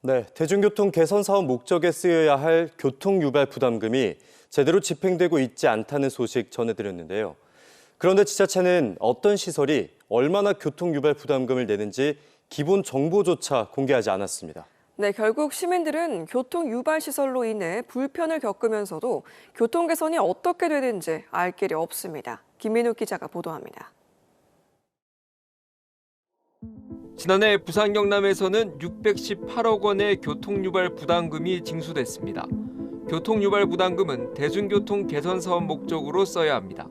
네, 대중교통 개선 사업 목적에 쓰여야 할 교통 유발 부담금이 제대로 집행되고 있지 않다는 소식 전해드렸는데요. 그런데 지자체는 어떤 시설이 얼마나 교통 유발 부담금을 내는지 기본 정보조차 공개하지 않았습니다. 네, 결국 시민들은 교통 유발 시설로 인해 불편을 겪으면서도 교통 개선이 어떻게 되는지 알 길이 없습니다. 김민우 기자가 보도합니다. 지난해 부산 경남에서는 618억 원의 교통유발 부담금이 징수됐습니다. 교통유발 부담금은 대중교통 개선 사업 목적으로 써야 합니다.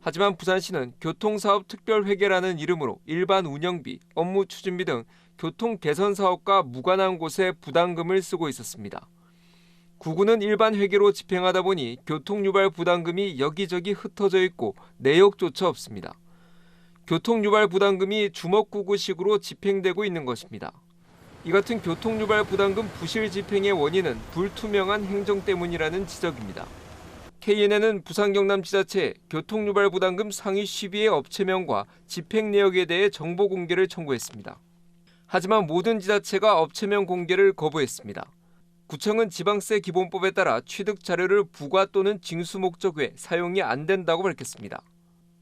하지만 부산시는 교통사업 특별회계라는 이름으로 일반 운영비, 업무 추진비 등 교통 개선 사업과 무관한 곳에 부담금을 쓰고 있었습니다. 구구는 일반 회계로 집행하다 보니 교통유발 부담금이 여기저기 흩어져 있고 내역조차 없습니다. 교통유발 부담금이 주먹구구식으로 집행되고 있는 것입니다. 이 같은 교통유발 부담금 부실 집행의 원인은 불투명한 행정 때문이라는 지적입니다. KNN은 부산 경남 지자체에 교통유발 부담금 상위 10위의 업체명과 집행 내역에 대해 정보 공개를 청구했습니다. 하지만 모든 지자체가 업체명 공개를 거부했습니다. 구청은 지방세 기본법에 따라 취득 자료를 부과 또는 징수 목적 외 사용이 안 된다고 밝혔습니다.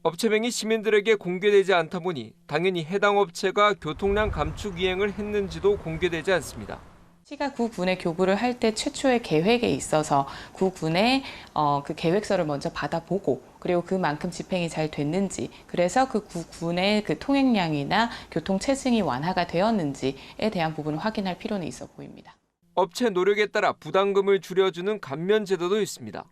업체명이 시민들에게 공개되지 않다 보니 당연히 해당 업체가 교통량 감축 이행을 했는지도 공개되지 않습니다. 시가 구군에 교부를 할 때 최초의 계획에 있어서 구군의 어, 그 계획서를 먼저 받아보고 그리고 그만큼 집행이 잘 됐는지 그래서 그 구군의 그 통행량이나 교통 체증이 완화가 되었는지에 대한 부분을 확인할 필요는 있어 보입니다. 업체 노력에 따라 부담금을 줄여주는 감면 제도도 있습니다.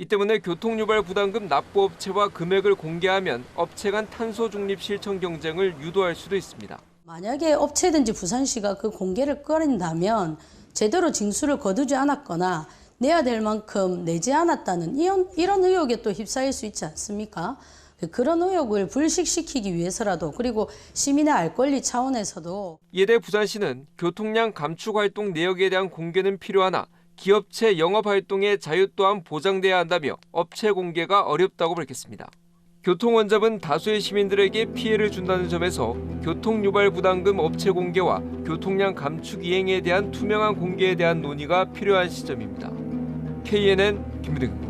이 때문에 교통유발 부담금 납부 업체와 금액을 공개하면 업체 간 탄소 중립 실천 경쟁을 유도할 수도 있습니다. 만약에 업체든지 부산시가 그 공개를 꺼린다면 제대로 징수를 거두지 않았거나 내야 될 만큼 내지 않았다는 이런, 이런 의혹에 또 휩싸일 수 있지 않습니까? 그런 의혹을 불식시키기 위해서라도 그리고 시민의 알 권리 차원에서도 이에 대해 부산시는 교통량 감축 활동 내역에 대한 공개는 필요하나 기업체 영업 활동의 자유 또한 보장돼야 한다며 업체 공개가 어렵다고 밝혔습니다. 교통원잡은 다수의 시민들에게 피해를 준다는 점에서 교통유발 부담금 업체 공개와 교통량 감축 이행에 대한 투명한 공개에 대한 논의가 필요한 시점입니다. KNN 김민웅입니다.